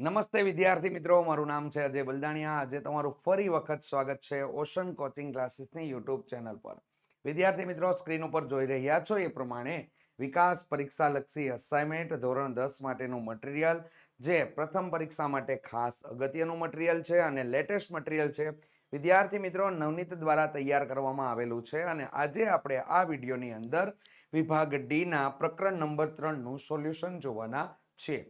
નમસ્તે વિદ્યાર્થી મિત્રો, મારું નામ છે અજય બલદાણિયા. આજે તમારું ફરી વખત સ્વાગત છે ઓશન કોચિંગ ક્લાસીસની યુટ્યુબ ચેનલ પર. વિદ્યાર્થી મિત્રો, સ્ક્રીન ઉપર જોઈ રહ્યા છો એ પ્રમાણે વિકાસ પરીક્ષા લક્ષી અસાઇનમેન્ટ ધોરણ દસ માટેનું મટીરિયલ જે પ્રથમ પરીક્ષા માટે ખાસ અગત્યનું મટીરિયલ છે અને લેટેસ્ટ મટીરિયલ છે. વિદ્યાર્થી મિત્રો, નવનીત દ્વારા તૈયાર કરવામાં આવેલું છે અને આજે આપણે આ વિડીયોની અંદર વિભાગ ડીના પ્રકરણ નંબર ત્રણનું સોલ્યુશન જોવાના છે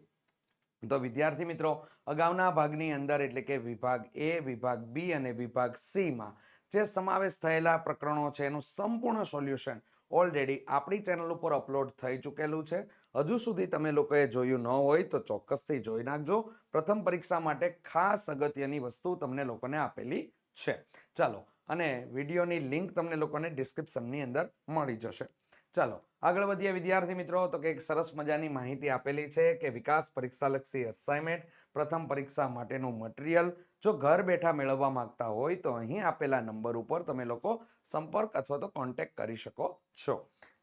તો વિદ્યાર્થી મિત્રો, અગાઉના ભાગની અંદર એટલે કે વિભાગ એ, વિભાગ બી અને વિભાગ સીમાં જે સમાવેશ થયેલા પ્રકરણો છે, એનું સંપૂર્ણ સોલ્યુશન ઓલરેડી આપણી ચેનલ ઉપર અપલોડ થઈ ચૂકેલું છે. હજુ સુધી તમે લોકોએ જોયું ન હોય તો ચોક્કસથી જોઈ નાખજો. પ્રથમ પરીક્ષા માટે ખાસ અગત્યની વસ્તુ તમને લોકોને આપેલી છે. ચાલો, અને વિડીયોની લિંક તમને લોકોને ડિસ્ક્રિપ્શનની અંદર મળી જશે. ચાલો, આગળ વધીએ વિદ્યાર્થી મિત્રો. તો કે એક સરસ મજાની માહિતી આપેલી છે કે વિકાસ પરીક્ષાલક્ષી અસાઇનમેન્ટ પ્રથમ પરીક્ષા માટેનું મટીરિયલ જો ઘર બેઠા મેળવવા માંગતા હોય તો અહીં આપેલા નંબર ઉપર તમે લોકો સંપર્ક અથવા તો કોન્ટેક્ટ કરી શકો છો.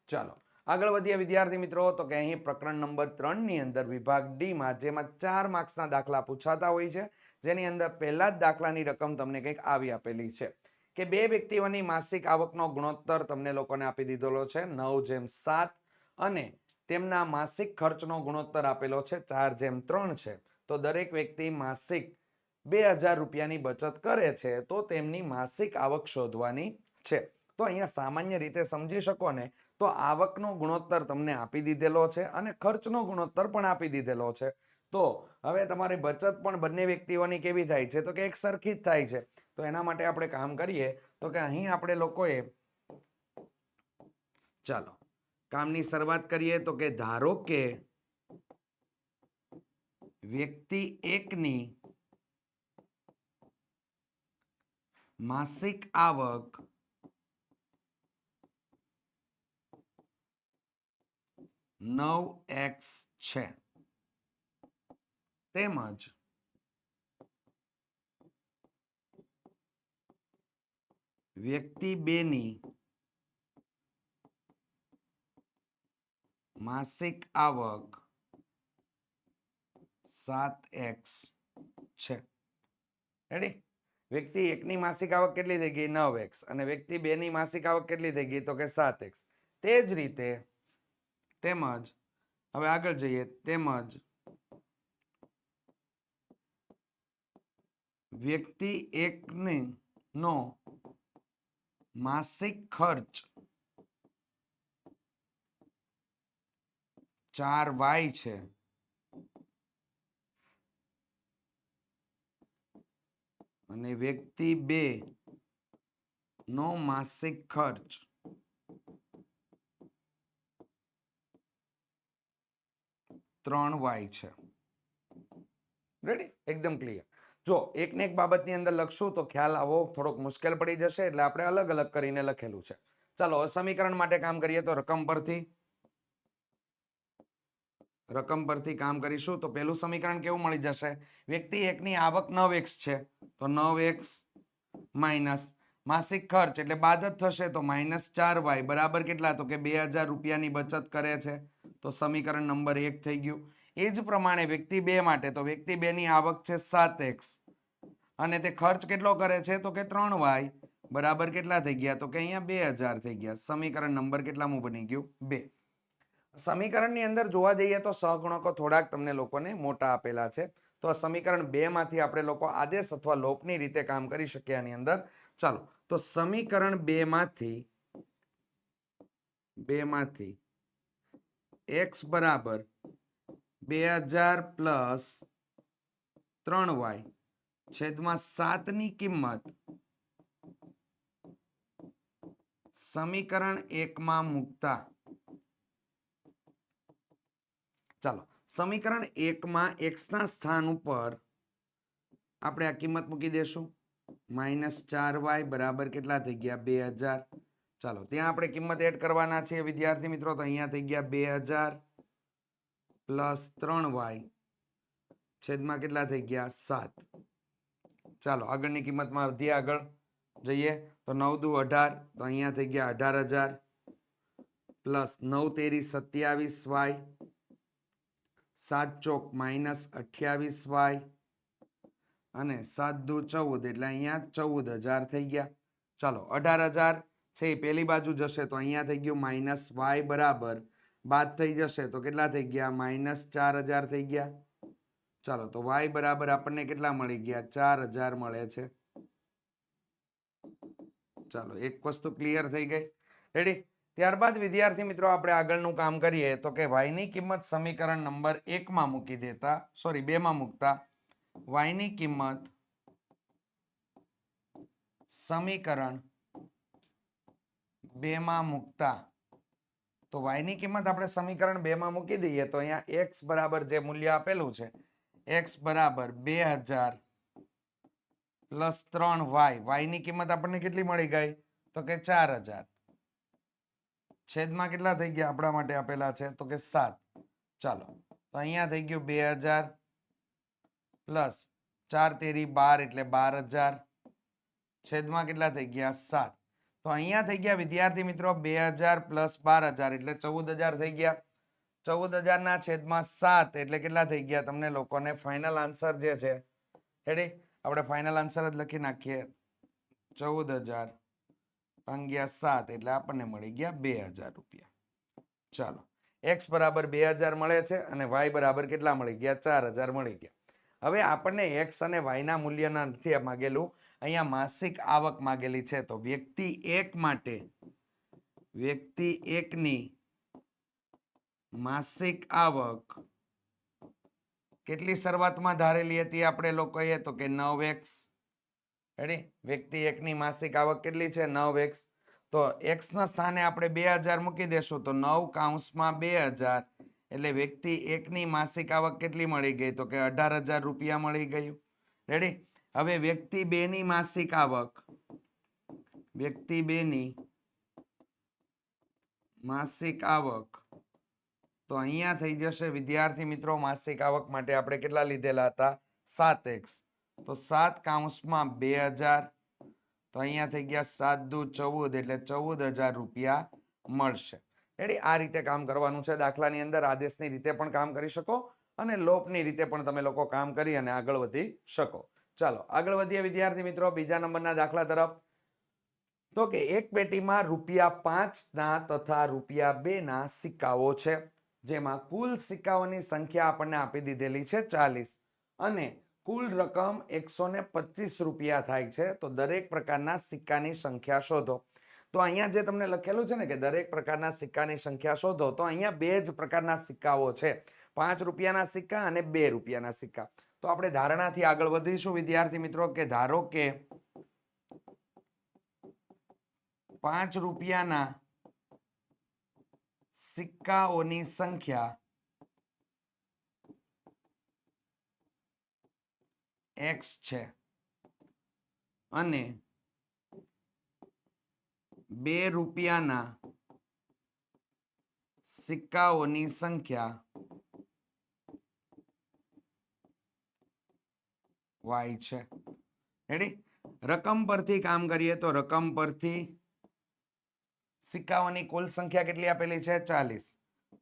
ચાલો, આગળ વધીએ વિદ્યાર્થી મિત્રો. તો કે અહીં પ્રકરણ નંબર ત્રણની અંદર વિભાગ ડીમાં જેમાં ચાર માર્ક્સના દાખલા પૂછાતા હોય છે. જેની અંદર પહેલા જ દાખલાની રકમ તમને કંઈક આવી આપેલી છે. કે બે વ્યક્તિઓની માસિક આવકનો ગુણોત્તર તમને લોકોને આપી દીધેલો છે, નવ જેમ સાત અને તેમના માસિક ખર્ચનો ગુણોત્તર આપેલો છે, ચાર જેમ ત્રણ છે. તો દરેક વ્યક્તિ માસિક બે હજાર રૂપિયાની બચત કરે છે, તો તેમની માસિક આવક શોધવાની છે. તો અહીંયા સામાન્ય રીતે સમજી શકો ને, તો આવકનો ગુણોત્તર તમને આપી દીધેલો છે અને ખર્ચનો ગુણોત્તર પણ આપી દીધેલો છે. તો હવે તમારી બચત પણ બંને વ્યક્તિઓની કેવી થાય છે? તો કે એક સરખી જ થાય છે. તો એના માટે આપણે કામ કરીએ તો કે અહીં આપણે લોકોએ ચાલો, કામની શરૂઆત કરીએ તો કે ધારો કે વ્યક્તિ એકની માસિક આવક નવ એક્સ છે. તેમજ વ્યક્તિ બેની માસિક આવક સાત એક્સ છે. રેડી વ્યક્તિ એકની માસિક આવક કેટલી થઈ ગઈ? નવ એક્સ. અને વ્યક્તિ બેની માસિક આવક કેટલી થઈ ગઈ? તો કે સાત એક્સ. તે જ રીતે તેમજ, હવે આગળ જઈએ, તેમજ વ્યક્તિ એકને નો માસિક ખર્ચ ચાર વાય છે. અને વ્યક્તિ બે નો માસિક ખર્ચ. ત્રણ વાય છે. રેડી એકદમ ક્લિયર જો એકને એક બાબતની અંદર લખશું તો ખ્યાલ આવો, થોડોક મુશ્કેલ પડી જશે, એટલે આપણે અલગ અલગ કરીને લખેલું છે. ચાલો સમીકરણ માટે કામ કરીએ તો રકમ પરથી. રકમ પરથી કામ કરીશું તો પેલું સમીકરણ કેવું મળી જશે? વ્યક્તિ એકની આવક નવ એક્સ છે, તો નવ એક્સ માઇનસ માસિક ખર્ચ, એટલે બાદ જ થશે તો માઇનસ ચાર વાય. બરાબર કેટલા? તો કે બે હજાર રૂપિયાની બચત કરે છે. તો સમીકરણ નંબર એક થઈ ગયું. એ જ પ્રમાણે વ્યક્તિ બે માટે, તો વ્યક્તિ બેની આવક છે સાત એક્સ. અને તે ખર્ચ કેટલો કરે છે? તો કે ત્રણ વાય બરાબર કેટલા થઈ ગયા? તો કે અહીંયા બે હજાર થઈ ગયા. સમીકરણ નંબર કેટલામું બની ગયું? બે. સમીકરણની અંદર જોવા જઈએ તો સહગુણકો થોડાક તમને લોકોને મોટા આપેલા છે. તો સમીકરણ બે માંથી આપણે લોકો આદેશ અથવા લોપની રીતે કામ કરી શકીએ આની અંદર. ચાલો, તો સમીકરણ બે માંથી બે માંથી એક્સ બરાબર બે હજાર પ્લસ ત્રણ વાય છેદમાં સાતની કિંમત સમીકરણ એકમાં મૂકતા. ચાલો, સમીકરણ એકમાં એક્સના સ્થાન ઉપર આપણે આ કિંમત મૂકી દેશું. માઇનસ ચાર વાય બરાબર કેટલા થઈ ગયા? બે હજાર. ચાલો, ત્યાં આપણે કિંમત એડ કરવાના છે વિદ્યાર્થી મિત્રો. તો અહીંયા થઈ ગયા બે હજાર પ્લસ ત્રણ વાય છેદમાં કેટલા થઈ ગયા? સાત. ચાલો, આગળની કિંમતમાં અડધી આગળ જઈએ. તો નવ દુ અઢાર, તો અહીંયા થઈ ગયા અઢાર હજાર. પ્લસ નવ તેરી સત્યાવીસ વાય. સાત ચોક માઇનસ અઠ્યાવીસ વાય. અને સાત દુ ચૌદ, એટલે અહીંયા ચૌદ હજાર થઈ ગયા. ચાલો, અઢાર હજાર છે, એ પેલી બાજુ જશે, તો અહીંયા થઈ ગયું માઇનસ વાય બરાબર બાદ થઈ જશે તો કેટલા થઈ ગયા? માઇનસ ચાર હજાર થઈ ગયા. ચાલો, તો વાય બરાબર આપણને કેટલા મળી ગયા? ચાર હજાર મળે છે. ચાલો, એક વસ્તુ ક્લિયર થઈ ગઈ. રેડી ત્યારબાદ વિદ્યાર્થી મિત્રો, આપણે આગળનું કામ કરીએ. તો કે વાયની કિંમત સમીકરણ નંબર એકમાં મૂકી દેતા સોરી બેમાં મૂકતા. વાયની કિંમત સમીકરણ બેમાં મૂકતા. તો વાયની કિંમત આપણે સમીકરણ બેમાં મૂકી દઈએ તો અહીંયા એક્સ બરાબર જે મૂલ્ય આપેલું છે એક્સ બરાબર બે હજાર પ્લસ ત્રણ વાય વાયની કિંમત આપણને કેટલી મળી ગઈ? તો કે ચાર હજાર. છેદમાં કેટલા થઈ ગયા આપણા માટે આપેલા છે? તો કે સાત. ચાલો, તો અહીંયા થઈ ગયું બે હજાર પ્લસ ચાર તેરી બાર એટલે બાર હજાર. છેદમાં કેટલા થઈ ગયા? સાત. તો અહીંયા થઈ ગયા વિદ્યાર્થી મિત્રો બે હજાર પ્લસ બાર હજાર, એટલે ચૌદ હજાર થઈ ગયા. ચૌદ હજારના છેદમાં સાત એટલે કેટલા થઈ ગયા તમને લોકોને? ફાઇનલ આન્સર જે છે રેડી આપણે ફાઇનલ આન્સર જ લખી નાખીએ. ચૌદ હજાર ભાગ્યા સાત એટલે આપણને મળી ગયા બે હજાર રૂપિયા. ચાલો એક્સ બરાબર બે હજાર મળે છે અને વાય બરાબર કેટલા મળી ગયા? ચાર હજાર મળી ગયા. હવે આપણને એક્સ અને વાયના મૂલ્યના નથી માગેલું. અહીંયા માસિક આવક માગેલી છે. તો વ્યક્તિ એક માટે, વ્યક્તિ એકની માસિક આવક કેટલી શરૂઆતમાં ધારેલી હતી આપણે લોકોએ? તો કે નવ એક્સ રેડી વ્યક્તિ એકની માસિક આવક કેટલી છે? નવ એક્સ તો એક્સના સ્થાને આપણે બે હજાર મૂકી દેશું. તો નવ કાઉન્સમાં બે હજાર. એટલે વ્યક્તિ એકની માસિક આવક કેટલી મળી ગઈ? તો કે અઢાર હજાર રૂપિયા મળી ગયું. રેડી હવે વ્યક્તિ બેની માસિક આવક. વ્યક્તિ બે ની માસિક આવક. તો અહીંયા થઈ જશે, વિદ્યાર્થી મિત્રો, માસિક આવક માટે આપણે કેટલા લીધેલા હતા? સાત એક્સ. તો સાત કાઉન્સમાં બે હજાર. તો અહીંયા થઈ ગયા સાત દુ ચૌદ, એટલે ચૌદ હજાર રૂપિયા મળશે. રેડી આ રીતે કામ કરવાનું છે. દાખલાની અંદર આદેશની રીતે પણ કામ કરી શકો અને લોપની રીતે પણ તમે લોકો કામ કરી અને આગળ વધી શકો. ચાલો, આગળ વધીએ વિદ્યાર્થી મિત્રો, બીજા નંબરના દાખલા તરફ. તો કે એક પેટીમાં રૂપિયા પાંચના તથા રૂપિયા બેના સિક્કાઓ છે, જેમાં કુલ સિક્કાઓની સંખ્યા આપણને આપી દીધેલી છે ચાલીસ. અને કુલ રકમ એકસો ને પચીસ રૂપિયા થાય છે, તો દરેક પ્રકારના સિક્કાની સંખ્યા શોધો. તો અહીંયા જે તમને લખેલું છે ને કે દરેક પ્રકારના સિક્કાની સંખ્યા શોધો, તો અહીંયા બે જ પ્રકારના સિક્કાઓ છે. પાંચ રૂપિયાના સિક્કા અને બે રૂપિયાના સિક્કા. તો આપણે ધારણાથી આગળ વધીશું, વિદ્યાર્થી મિત્રો, કે ધારો કે પાંચ રૂપિયાના સિક્કાઓની સંખ્યા એક્સ છે અને બે રૂપિયાના સિક્કાઓની સંખ્યા વાય છે. રેડી રકમ પરથી કામ કરીએ તો રકમ પરથી સિક્કાઓની કુલ સંખ્યા કેટલી આપેલી છે? ચાલીસ.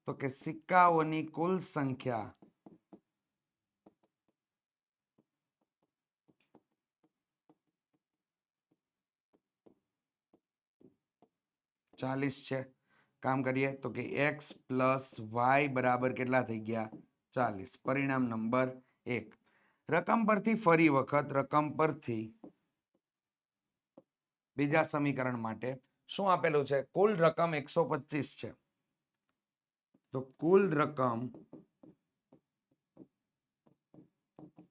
તો કે સિક્કાઓની કુલ સંખ્યા ચાલીસ છે. કામ કરીએ તો કે એક્સ પ્લસ વાય બરાબર કેટલા થઈ ગયા? ચાલીસ. પરિણામ નંબર એક. રકમ પરથી ફરી વખત, રકમ પરથી બીજા સમીકરણ માટે શું આપેલું છે? કુલ રકમ એકસો પચીસ છે. તો કુલ રકમ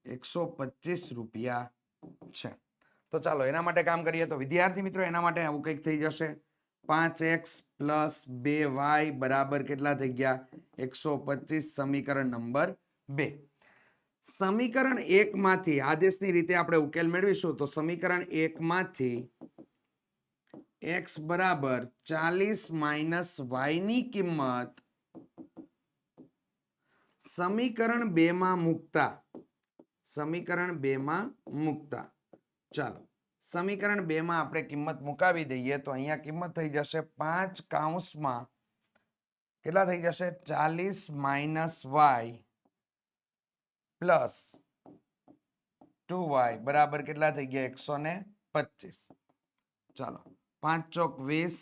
એકસો પચીસ રૂપિયા છે. તો ચાલો, એના માટે કામ કરીએ તો વિદ્યાર્થી મિત્રો, એના માટે આવું કંઈક થઈ જશે. પાંચ એક્સ પ્લસ બે વાય બરાબર કેટલા થઈ ગયા? એકસો પચીસ સમીકરણ નંબર બે. સમીકરણ એકમાંથી, આદેશની રીતે આપણે ઉકેલ મેળવીશું, તો સમીકરણ એકમાંથી એક્સ બરાબર ચાલીસ માઇનસ વાયની કિંમત સમીકરણ બે માં મૂકતા, સમીકરણ બે માં મૂકતા. ચાલો, સમીકરણ બે માં આપણે કિંમત મુકાવી દઈએ, તો અહીંયા કિંમત થઈ જશે પાંચ કાઉન્સમાં કેટલા થઈ જશે? ચાલીસ minus y plus two y બરાબર કેટલા થઈ ગયા? એકસો ને પચીસ. ચાલો, પાંચ ચોક વીસ,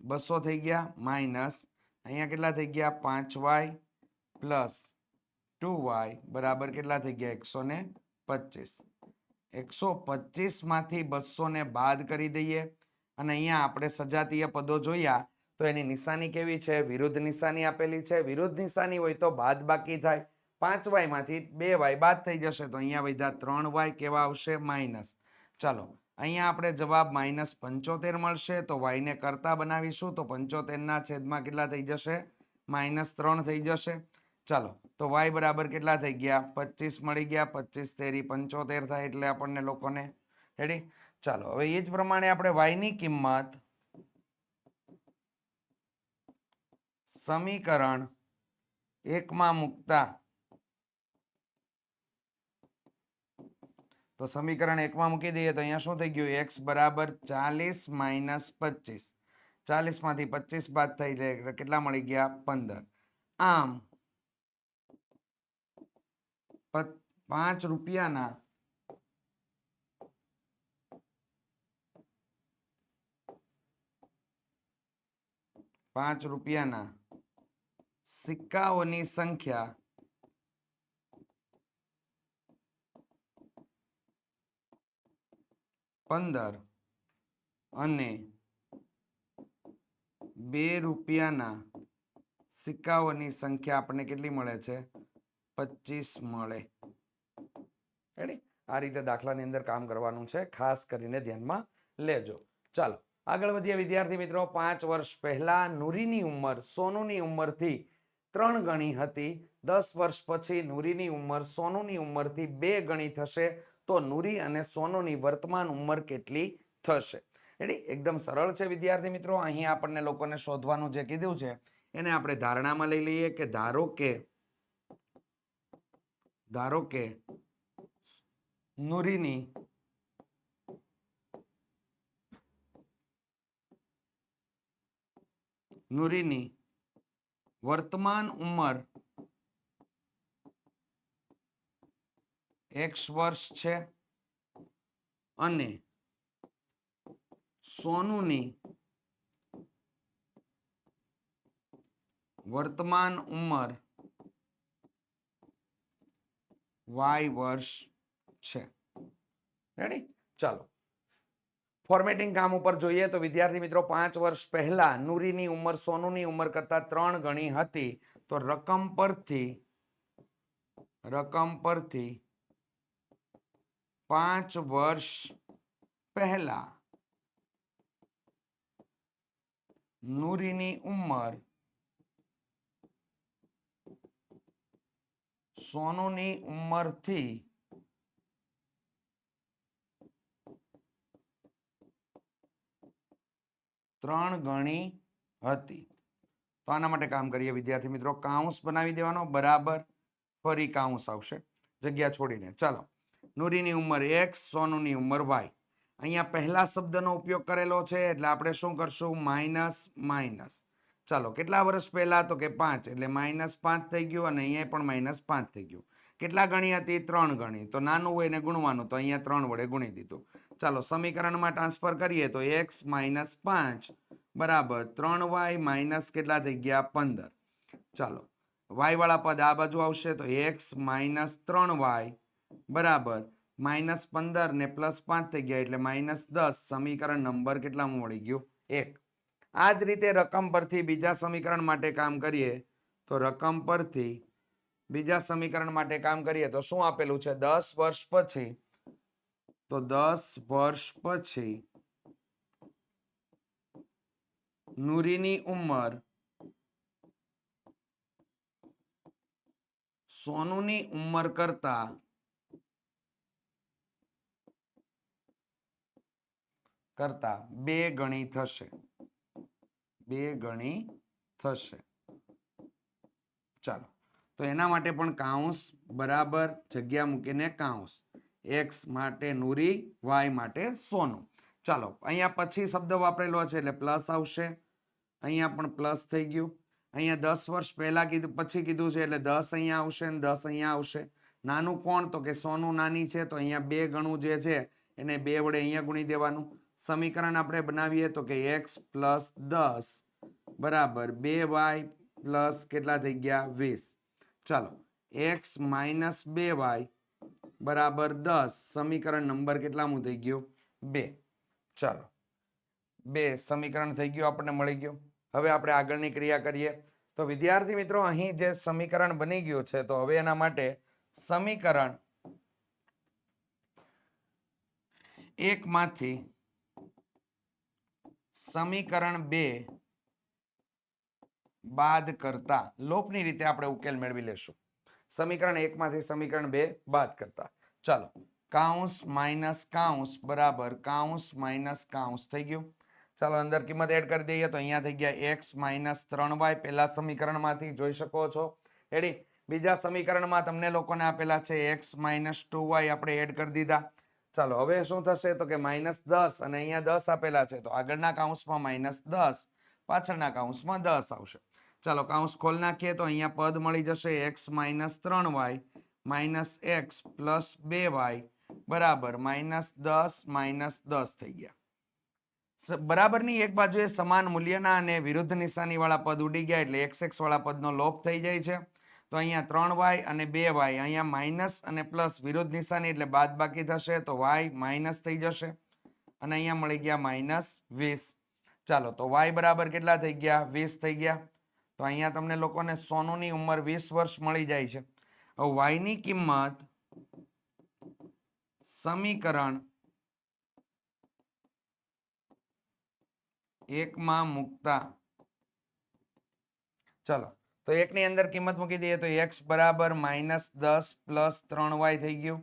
બસો થઈ ગયા માઇનસ અહીંયા કેટલા થઈ ગયા? પાંચ વાય પ્લસ ટુ વાય બરાબર કેટલા થઈ ગયા? એકસો ને પચીસ. એકસો પચીસમાંથી બસોને બાદ કરી દઈએ. અને અહીંયા આપણે સજાતીય પદો જોયા, તો એની નિશાની કેવી છે? વિરુદ્ધ નિશાની આપેલી છે. વિરુદ્ધ નિશાની હોય તો બાદ બાકી થાય. પાંચ વાયમાંથી બે વાય બાદ થઈ જશે તો અહીંયા વધ્યા ત્રણ વાય કેવા આવશે? માઇનસ ચાલો, અહીંયા આપણે જવાબ માઇનસ પંચોતેર મળશે તો વાયને કરતા બનાવીશું તો પંચોતેરના છેદમાં કેટલા થઈ જશે? માઇનસ ત્રણ થઈ જશે. ચાલો, તો વાય બરાબર કેટલા થઈ ગયા? પચીસ મળી ગયા. પચીસ તેરી પંચોતેર થાય એટલે આપણને લોકોને રેડી ચાલો, હવે એ જ પ્રમાણે આપણે વાયની કિંમત સમીકરણ એકમાં મૂકતા તો સમીકરણ એકમાં મૂકી દઈએ તો અહીંયા શું થઈ ગયું? એક્સ બરાબર ચાલીસ માઇનસ પચીસ. ચાલીસમાંથી પચીસ બાદ થઈ એટલે કેટલા મળી ગયા? પંદર. આમ પાંચ રૂપિયાના પાંચ રૂપિયાના સિક્કાઓની સંખ્યા પંદર અને બે રૂપિયાના સિક્કાઓની સંખ્યા આપણને કેટલી મળે છે? પચીસ મળે. રેડી આ રીતે દાખલાની અંદર કામ કરવાનું છે. ખાસ કરીને ધ્યાનમાં લેજો. ચાલો, આગળ વધીએ વિદ્યાર્થી મિત્રો. પાંચ વર્ષ પહેલા નુરીની ઉંમર, સોનુની ઉંમરથી ત્રણ ગણી હતી. દસ વર્ષ પછી નુરીની ઉંમર, સોનુની ઉંમરથી બે ગણી થશે. તો નુરી અને સોનોની વર્તમાન ઉંમર કેટલી થશે? રેડી એકદમ સરળ છે, વિદ્યાર્થી મિત્રો. અહીં આપણને લોકોને શોધવાનું જે કીધું છે, એને આપણે ધારણામાં લઈ લઈએ કે ધારો કે ધારો કે નુરીની નુરીની વર્તમાન ઉંમર એક્સ વર્ષ છે અને સોનુની વર્તમાન ઉંમર વાય વર્ષ છે. રેડી ચાલો. ફોર્મેટિંગ કામ ઉપર જોઈએ તો વિદ્યાર્થી મિત્રો પાંચ વર્ષ પહેલા નુરીની ઉંમર, સોનુની ઉંમર કરતા ત્રણ ગણી હતી. તો રકમ પરથી રકમ પરથી પાંચ વર્ષ પહેલા નૂરીની ઉંમર સોનુની ઉંમરથી ત્રણ ગણી હતી. તો આના માટે કામ કરીએ વિદ્યાર્થી મિત્રો. કાઉન્સ બનાવી દેવાનો. બરાબર. ફરી કાઉન્સ આવશે. જગ્યા છોડીને. ચાલો. નુરીની ઉંમર એક્સ સોનુની ઉંમર વાય અહીંયા પહેલા શબ્દનો ઉપયોગ કરેલો છે, એટલે આપણે શું કરશું? Minus minus. ચાલો, કેટલા વર્ષ પહેલાં? તો કે પાંચ, એટલે માઇનસ પાંચ થઈ ગયું અને અહીંયા પણ માઇનસ પાંચ થઈ ગયું. કેટલા ગણી હતી? ત્રણ ગણી. તો નાનું હોય એને ગુણવાનું, તો અહીંયા ત્રણ વડે ગુણી દીધું. ચાલો, સમીકરણમાં ટ્રાન્સફર કરીએ, તો એક્સ માઇનસ પાંચ, બરાબર. ત્રણ વાય માઇનસ કેટલા થઈ ગયા? પંદર. ચાલો વાયવાળા પદ આ બાજુ આવશે, તો એક્સ માઇનસ ત્રણ વાય બરાબર. માઇનસ પંદર ને પ્લસ પાંચ થઈ ગયા એટલે માઇનસ દસ, સમીકરણ નંબર કેટલામાં મળી ગયું? એક. આ જ રીતે રકમ પરથી બીજા સમીકરણ માટે કામ કરીએ તો રકમ પરથી બીજા સમીકરણ માટે કામ કરીએ તો શું આપેલું છે? દસ વર્ષ પછી. તો દસ વર્ષ પછી નુરીની ઉંમર સોનુની ઉંમર કરતા કરતા બે ગણી થશે. બે ગણી થશે. ચાલો. તો એના માટે પણ કાઉન્સ બરાબર જગ્યા મૂકીને કાઉન્સ. એક્સ માટે નૂરી, વાય માટે સોનું. ચાલો, અહીંયા પછી શબ્દ વાપરેલો છે એટલે પ્લસ આવશે. અહીંયા પણ પ્લસ થઈ ગયું. અહીંયા દસ વર્ષ પહેલા કીધું, પછી કીધું છે એટલે દસ અહીંયા આવશે ને દસ અહીંયા આવશે. નાનું કોણ? તો કે સોનું નાની છે, તો અહીંયા બે ગણું જે છે એને બે વડે અહીંયા ગુણી દેવાનું. સમીકરણ આપણે બનાવીએ તો કે એક્સ પ્લસ દસ બરાબર બે વાય પ્લસ કેટલા થઈ ગયા? વીસ. ચાલો એક્સ માઇનસ બે વાય બરાબર દસ. સમીકરણ નંબર કેટલામું થઈ ગયો? બે. ચાલો, બે સમીકરણ થઈ ગયું, આપણને મળી ગયું. હવે આપણે આગળની ક્રિયા કરીએ. તો વિદ્યાર્થી મિત્રો, અહીં જે સમીકરણ બની ગયું છે, તો હવે એના માટે સમીકરણ એકમાંથી સમીકરણ બે બાદ કરતા. લોપની રીતે આપણે ઉકેલ મેળવી લેશું. સમીકરણ એકમાંથી સમીકરણ બે બાદ કરતા. ચાલો. કાઉન્સ માઇનસ કાઉન્સ બરાબર કાઉન્સ માઇનસ કાઉન્સ થઈ ગયું. ચાલો અંદર કિંમત એડ કરી દઈએ તો અહીંયા થઈ ગયા એક્સ માઇનસ ત્રણ વાય. પહેલા સમીકરણમાંથી જોઈ શકો છો. રેડી બીજા સમીકરણમાં તમને લોકોને આપેલા છે એક્સ માઇનસ ટુ વાય. આપણે એડ કરી દીધા. ચાલો, હવે શું થશે તો કે માઇનસ દસ અને અહીંયા દસ આપેલા છે, તો આગળના કાઉન્સમાં માઇનસ દસ, પાછળના કાઉન્સમાં દસ આવશે. ચાલો, કાઉન્સ ખોલ નાખીએ તો અહીંયા પદ મળી જશે એક્સ માઇનસ ત્રણ વાય માઇનસ એક્સ પ્લસ બે વાય બરાબર માઇનસ દસ માઇનસ દસ થઈ ગયા. બરાબરની એક બાજુએ સમાન મૂલ્યના અને વિરુદ્ધ નિશાનીવાળા પદ ઉડી ગયા એટલે એક્સ એક્સ વાળા પદનો લોપ થઈ જાય છે. તો અહીંયા ત્રણ વાય અને બે વાય અહીંયા માઇનસ અને પ્લસ વિરુદ્ધ નિશાની એટલે બાદ બાકી થશે તો વાય માઇનસ થઈ જશે. અને અહીંયા મળી ગયા માઇનસ વીસ. ચાલો, તો વાય બરાબર કેટલા થઈ ગયા? વીસ થઈ ગયા. તો અહીંયા તમને લોકોને સોનુની ઉંમર વીસ વર્ષ મળી જાય છે. વાયની કિંમત સમીકરણ એકમાં મૂકતા. ચલો તો એકની અંદર કિંમત મૂકી દઈએ તો એક્સ બરાબર માઇનસ દસ પ્લસ ત્રણ વાય થઈ ગયું.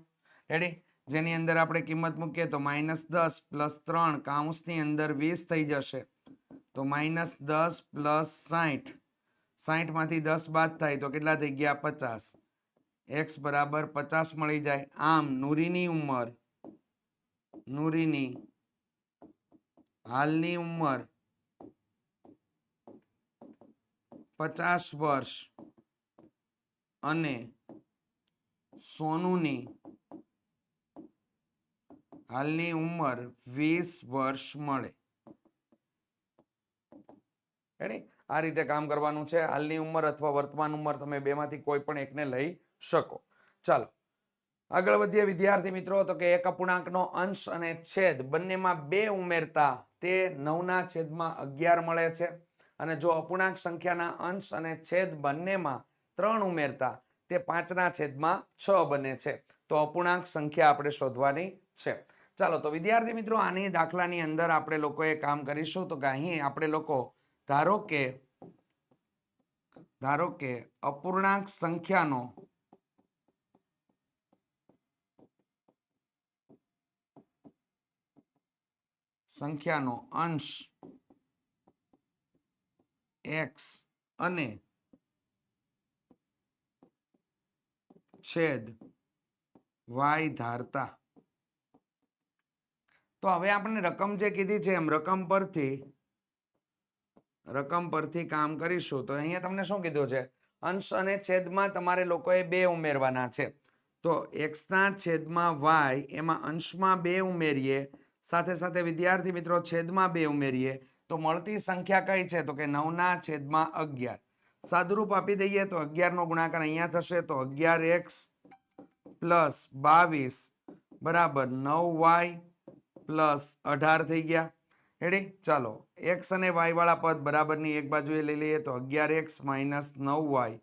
રેડી જેની અંદર આપણે કિંમત મૂકીએ તો માઇનસ દસ પ્લસ ત્રણ કાઉન્સની અંદર વીસ થઈ જશે. તો માઇનસ દસ પ્લસ સાઠ. સાઠમાંથી દસ બાદ થાય તો કેટલા થઈ ગયા? પચાસ. એક્સ બરાબર પચાસ મળી જાય. આમ નૂરીની ઉંમર, નૂરીની હાલની ઉંમર પચાસ વર્ષ અને સોનુની હાલની ઉંમર વીસ વર્ષ મળે. આ રીતે કામ કરવાનું છે. હાલની ઉંમર અથવા વર્તમાન ઉંમર તમે બેમાંથી કોઈ પણ એકને લઈ શકો. ચાલો. આગળ વધીએ વિદ્યાર્થી મિત્રો, તો કે એક અપૂર્ણાંકનો અંશ અને છેદ બંનેમાં બે ઉમેરતા તે નવના છેદમાં અગિયાર મળે છે. અને જો અપૂર્ણાંક સંખ્યાના અંશ અને છેદ બંનેમાં ત્રણ ઉમેરતા, તે પાંચના છેદમાં છ બને છે. તો અપૂર્ણાંક સંખ્યા આપણે શોધવાની છે. ચાલો, તો વિદ્યાર્થી મિત્રો, આની દાખલાની અંદર આપણે લોકોએ કામ કરીશું. તો કે અહીં આપણે લોકો, ધારો કે ધારો કે અપૂર્ણાંક સંખ્યાનો સંખ્યાનો અંશ એક્સ અને છેદ વાય ધારતા. તો હવે આપણે રકમ જે કીધી છે, એમ રકમ પરથી રકમ પરથી કામ કરીશું. તો અહીંયા તમને શું કીધું છે? અંશ અને છેદમાં તમારે લોકોએ બે ઉમેરવાના છે. તો એક્સના છેદમાં વાય, એમાં અંશમાં બે ઉમેરીએ, સાથે સાથે વિદ્યાર્થી મિત્રો છેદમાં બે ઉમેરીએ તો મળતી સંખ્યા કઈ છે? તો કે નવના છેદમાં અગિયાર. સાદુરૂપ આપી દઈએ તો અગિયારનો ગુણાકાર અહીંયા થશે તો અગિયાર એક્સ પ્લસ બાવીસ બરાબર નવ વાય પ્લસ અઢાર થઈ ગયા. રેડી ચાલો. એક્સ અને વાય વાળા પદ બરાબરની એક બાજુએ લઈ લઈએ તો અગિયાર એક્સ માઇનસ નવ વાય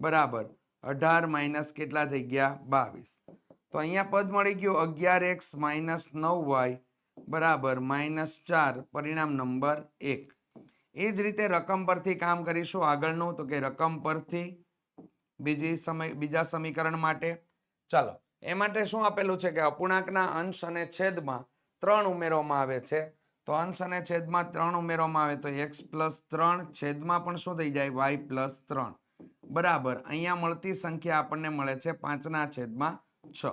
બરાબર અઢાર માઇનસ કેટલા થઈ ગયા? બાવીસ. તો અહીંયા પદ મળી ગયું અગિયાર એક્સ માઇનસ નવ વાય બરાબર, માઇનસ ચાર, પરિણામ નંબર એક. એ જ રીતે રકમ પરથી કામ કરીશું આગળનું, તો કે રકમ પરથી બીજી સમય, બીજા સમીકરણ માટે. ચાલો, એ માટે શું આપેલું છે કે અપૂર્ણાંકના અંશ અને છેદમાં ત્રણ ઉમેરવામાં આવે છે. તો અંશ અને છેદમાં ત્રણ ઉમેરવામાં આવે તો એક્સ પ્લસ ત્રણ છેદમાં પણ શું થઈ જાય? વાય પ્લસ ત્રણ. બરાબર, અહીંયા મળતી સંખ્યા આપણને મળે છે પાંચના છેદમાં છ.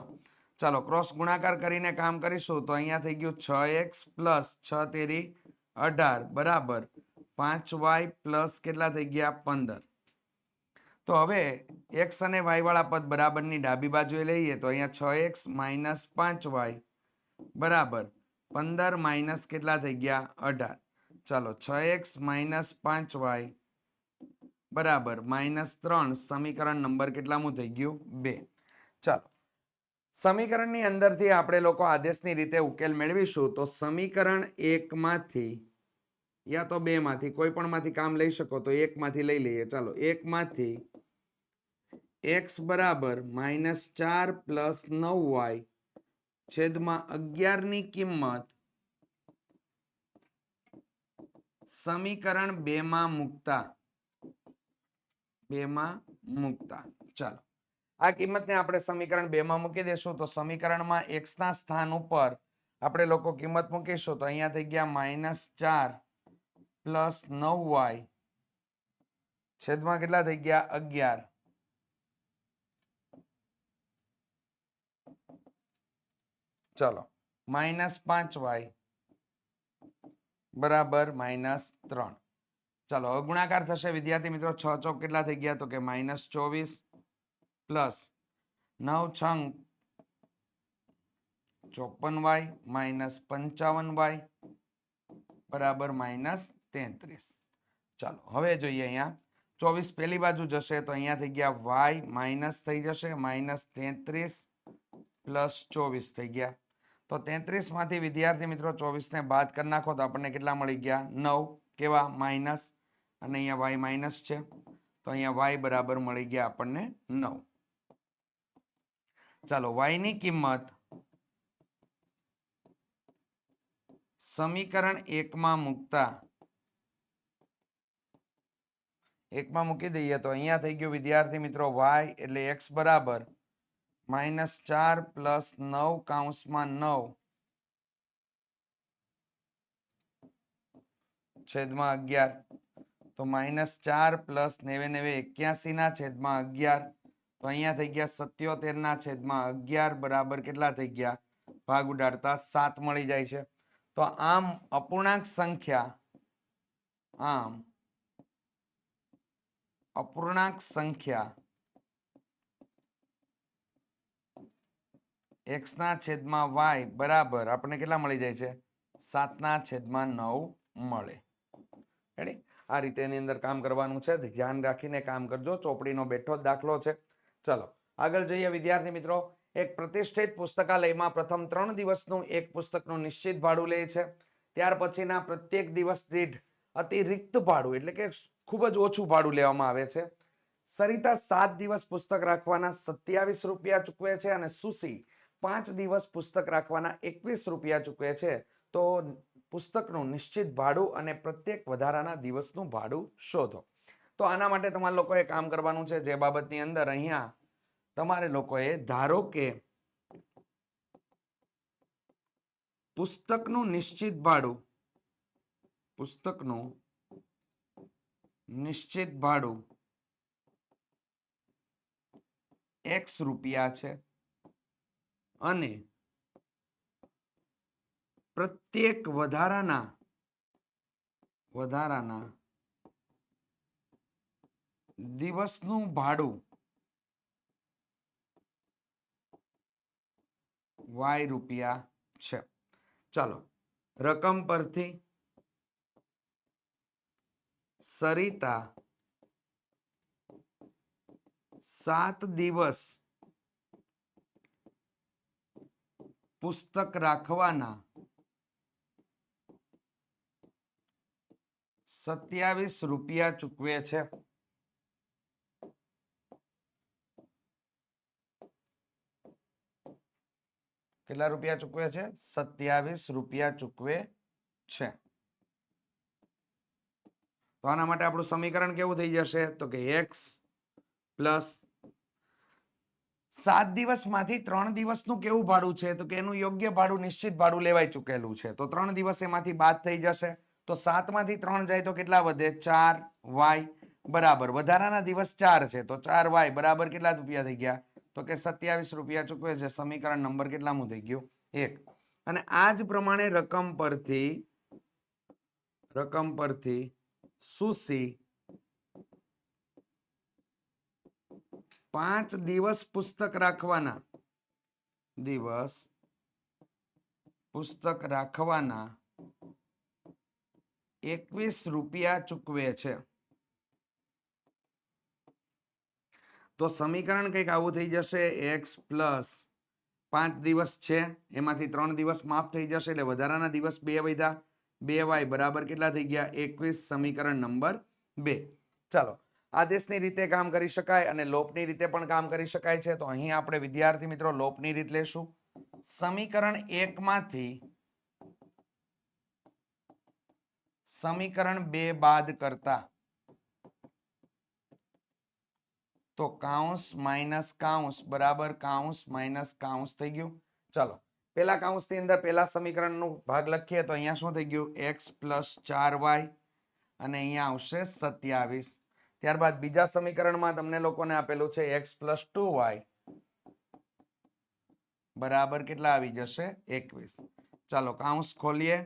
ચાલો ક્રોસ ગુણાકાર કરીને કામ કરીશું તો અહીંયા થઈ ગયું છ એક્સ પ્લસ છ તેરી અઢાર, બરાબર. પાંચ વાય પ્લસ કેટલા થઈ ગયા? પંદર. તો હવે એક્સ અને વાય વાળા પદ બરાબરની ડાબી બાજુએ લઈએ તો અહીંયા છ એક્સ માઇનસ પાંચ વાય, બરાબર. પંદર માઇનસ કેટલા થઈ ગયા? અઢાર. ચાલો, છ એક્સ માઇનસ પાંચ વાય, બરાબર. માઇનસ ત્રણ, સમીકરણ નંબર કેટલામું થઈ ગયું? બે. ચાલો સમીકરણની અંદરથી આપણે લોકો આદેશની રીતે ઉકેલ મેળવીશું, તો સમીકરણ એકમાંથી યા તો બેમાંથી, કોઈ પણમાંથી કામ લઈ શકો તો એકમાંથી લઈ લઈએ. ચાલો, એકમાંથી એક્સ બરાબર માઇનસ ચાર પ્લસ નવ વાય છેદમાં અગિયારની કિંમત સમીકરણ બેમાં મૂકતા બેમાં મૂકતા. ચાલો આ કિંમતને આપણે સમીકરણ બેમાં મૂકી દેશું. તો સમીકરણમાં એક્સ ના સ્થાન ઉપર આપણે લોકો કિંમત મૂકીશું. તો અહીંયા થઈ ગયા માઇનસ ચાર પ્લસ નવ વાય છેદમાં કેટલા થઈ ગયા? અગિયાર. ચલો, માઇનસ પાંચ વાય બરાબર માઇનસ ત્રણ. ચાલો ગુણાકાર થશે. વિદ્યાર્થી મિત્રો, છ ચોક કેટલા થઈ ગયા? તો કે માઇનસ ચોવીસ. પ્લસ નવ છંગ ચોપન વાય માઇનસ પંચાવન વાય બરાબર માઇનસ તેત્રીસ. ચાલો, હવે જોઈએ અહીંયા. ચોવીસ પેલી બાજુ જશે તો અહીંયા થઈ ગયા વાય માઇનસ થઈ જશે, માઇનસ તેત્રીસ પ્લસ ચોવીસ થઈ ગયા. તો તેત્રીસમાંથી વિદ્યાર્થી મિત્રો ચોવીસને બાદ કરી નાખો તો આપણને કેટલા મળી ગયા? નવ. કેવા? માઇનસ. અને અહીંયા વાય માઇનસ છે. તો અહીંયા વાય બરાબર મળી ગયા આપણને નવ. ચાલો વાયની કિંમત સમીકરણ એકમાં મૂકતા એકમાં મૂકી દઈએ તો અહીંયા થઈ ગયું, વિદ્યાર્થી મિત્રો વાય એટલે એક્સ બરાબર માઇનસ ચાર પ્લસ નવ કાઉન્સમાં નવ છેદમાં અગિયાર. તો માઇનસ ચાર પ્લસ નેવે નેવે એક્યાસી ના છેદમાં અગિયાર. તો અહીંયા થઈ ગયા સત્યોતેર ના છેદમાં અગિયાર બરાબર કેટલા થઈ ગયા? ભાગ ઉડાડતા સાત મળી જાય છે. તો આમ અપૂર્ણાંક સંખ્યા, આમ અપૂર્ણાંક સંખ્યા એક્સ ના છેદમાં વાય બરાબર આપણને કેટલા મળી જાય છે? સાતના છેદમાં નવ મળે. આ રીતે એની અંદર કામ કરવાનું છે. ધ્યાન રાખીને કામ કરજો. ચોપડીનો બેઠો દાખલો છે. ચલો, આગળ જઈએ વિદ્યાર્થી મિત્રો. એક પ્રતિષ્ઠિત પુસ્તકાલયમાં પ્રથમ ત્રણ દિવસનું એક પુસ્તકનું નિશ્ચિત ભાડું લે છે. ત્યાર પછીના પ્રત્યેક દિવસ દીઠ અતિરિક્ત ભાડું, એટલે કે ખૂબ જ ઓછું ભાડું લેવામાં આવે છે. સરિતા સાત દિવસ પુસ્તક રાખવાના સત્યાવીસ રૂપિયા ચૂકવે છે અને સુશી પાંચ દિવસ પુસ્તક રાખવાના એકવીસ રૂપિયા ચૂકવે છે. તો પુસ્તકનું નિશ્ચિત ભાડું અને પ્રત્યેક વધારાના દિવસનું ભાડું શોધો. તો આના માટે તમારે લોકોએ કામ કરવાનું છે. જે બાબતની અંદર અહીંયા તમારે લોકોએ ધારો કે પુસ્તકનું નિશ્ચિત ભાડું, પુસ્તકનું નિશ્ચિત ભાડું એક્સ રૂપિયા છે અને પ્રત્યેક વધારાના વધારાના દિવસનું ભાડું વાય રૂપિયા છે. ચાલો, રકમ પરથી સરિતા સાત દિવસ પુસ્તક રાખવાના સત્યાવીસ રૂપિયા ચૂકવે છે. કેટલા રૂપિયા ચૂકવે છે? સત્યાવીસ રૂપિયા ચૂકવે છે. તો આના માટે આપણું સમીકરણ કેવું થઈ જશે? તો કે એક્સ પ્લસ સાત દિવસમાંથી ત્રણ દિવસનું કેવું ભાડું છે? તો કે એનું યોગ્ય ભાડું, નિશ્ચિત ભાડું લેવાઈ ચૂકેલું છે. તો ત્રણ દિવસ એમાંથી બાદ થઈ જશે. તો સાતમાંથી ત્રણ જાય તો કેટલા વધે? ચાર વાય બરાબર. વધારાના દિવસ ચાર છે. તો ચાર વાય બરાબર કેટલા રૂપિયા થઈ ગયા? તો કે સત્યાવીસ રૂપિયા ચૂકવે છે. સમીકરણ નંબર કેટલામું થઈ ગયું? એક. અને આ જ પ્રમાણે રકમ પરથી રકમ પરથી સુસી પાંચ દિવસ પુસ્તક રાખવાના. દિવસ પુસ્તક રાખવાના એકવીસ રૂપિયા ચૂકવે છે. તો સમીકરણ કંઈક આવું થઈ જશે એક્સ પ્લસ પાંચ દિવસ છે, એમાંથી ત્રણ દિવસ માફ થઈ જશે, એટલે વધારાના દિવસ બે વધ્યા. બે વાય બરાબર કેટલા થઈ ગયા? એકવીસ, સમીકરણ નંબર બે. ચાલો આદેશની રીતે કામ કરી શકાય અને લોપની રીતે પણ કામ કરી શકાય છે. તો અહીં આપણે વિદ્યાર્થી મિત્રો લોપની રીત લેશું. સમીકરણ એકમાંથી સમીકરણ બે બાદ કરતા તો કાઉન્સ માઇનસ કાઉન્સ, બરાબર કાઉન્સ માઇનસ કાઉન્સ થઈ ગયું. ચલો પેલા કાઉન્સની અંદર પેલા સમીકરણનો ભાગ લખીએ તો અહીંયા શું થઈ ગયું? એક્સ પ્લસ ચાર વાય, અને અહીંયા આવશે સત્યાવીસ. ત્યારબાદ બીજા સમીકરણમાં તમને લોકોને આપેલું છે એક્સ પ્લસ ટુ વાય. બરાબર કેટલા આવી જશે? એકવીસ. ચાલો, કાઉન્સ ખોલીએ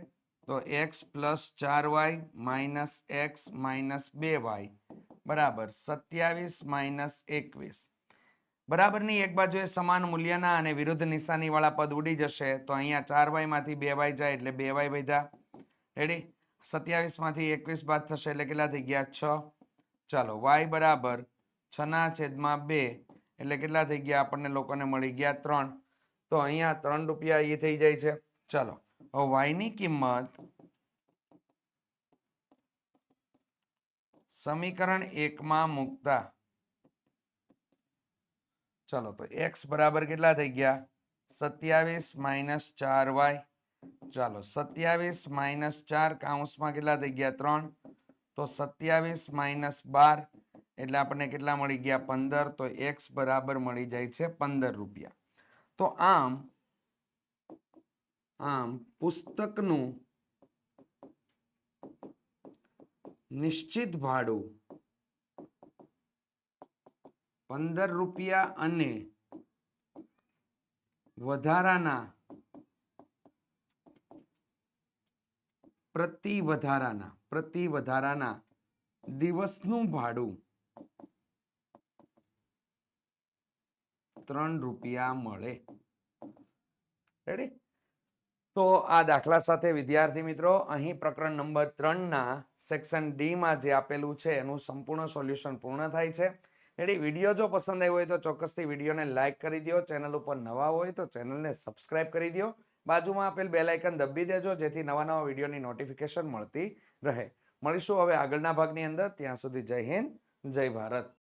તો એક્સ પ્લસ ચાર વાય માઇનસ એક્સ માઇનસ બે વાય. બરાબર, સત્યાવીસ માઇનસ એકવીસ. બરાબરની એક બાજુએ સમાન મૂલ્યના અને વિરુદ્ધ નિશાની વાળા પદ ઉડી જશે, તો અહીંયા ચાર વાયમાંથી બે વાય જાય એટલે બે વાય વધ્યા રેડી સત્યાવીસમાંથી એકવીસ બાદ થશે એટલે કેટલા થઈ ગયા? છ. ચાલો, વાય બરાબર છ ના છેદમાં બે એટલે કેટલા થઈ ગયા? આપણને લોકોને મળી ગયા ત્રણ. તો અહીંયા ત્રણ રૂપિયા એ થઈ જાય છે. ચાલો, હવે વાયની કિંમત સમીકરણ એકમાં મૂકતા. ચલો, તો એક્સ બરાબર કેટલા થઈ ગયા? સત્યાવીસ માઇનસ ચાર વાય. ચાલો, સત્યાવીસ માઇનસ ચાર કાઉન્સમાં કેટલા થઈ ગયા? ત્રણ. તો સત્યાવીસ માઇનસ બાર, એટલે આપણને કેટલા મળી ગયા? પંદર. તો એક્સ બરાબર મળી જાય છે પંદર રૂપિયા. તો આમ આમ પુસ્તકનું નિશ્ચિત ભાડું પંદર રૂપિયા અને વધારાના પ્રતિ વધારાના પ્રતિ વધારાના દિવસનું ભાડું ત્રણ રૂપિયા મળે. રેડી તો આ દાખલા સાથે, વિદ્યાર્થી મિત્રો, અહીં પ્રકરણ નંબર ત્રણના સેક્શન ડીમાં જે આપેલું છે, એનું સંપૂર્ણ સોલ્યુશન પૂર્ણ થાય છે. એટલે વીડિયો જો પસંદ આવ્યો હોય તો ચોક્કસથી વિડીયોને લાઇક કરી દો, ચેનલ ઉપર નવા હોય તો ચેનલને સબસ્ક્રાઇબ કરી દો. બાજુમાં આપેલ બેલ આઇકન દબી દેજો, જેથી નવા નવા વિડીયોની નોટિફિકેશન મળતી રહે. મળીશું હવે આગળના ભાગની અંદર. ત્યાં સુધી જય હિન્દ, જય ભારત.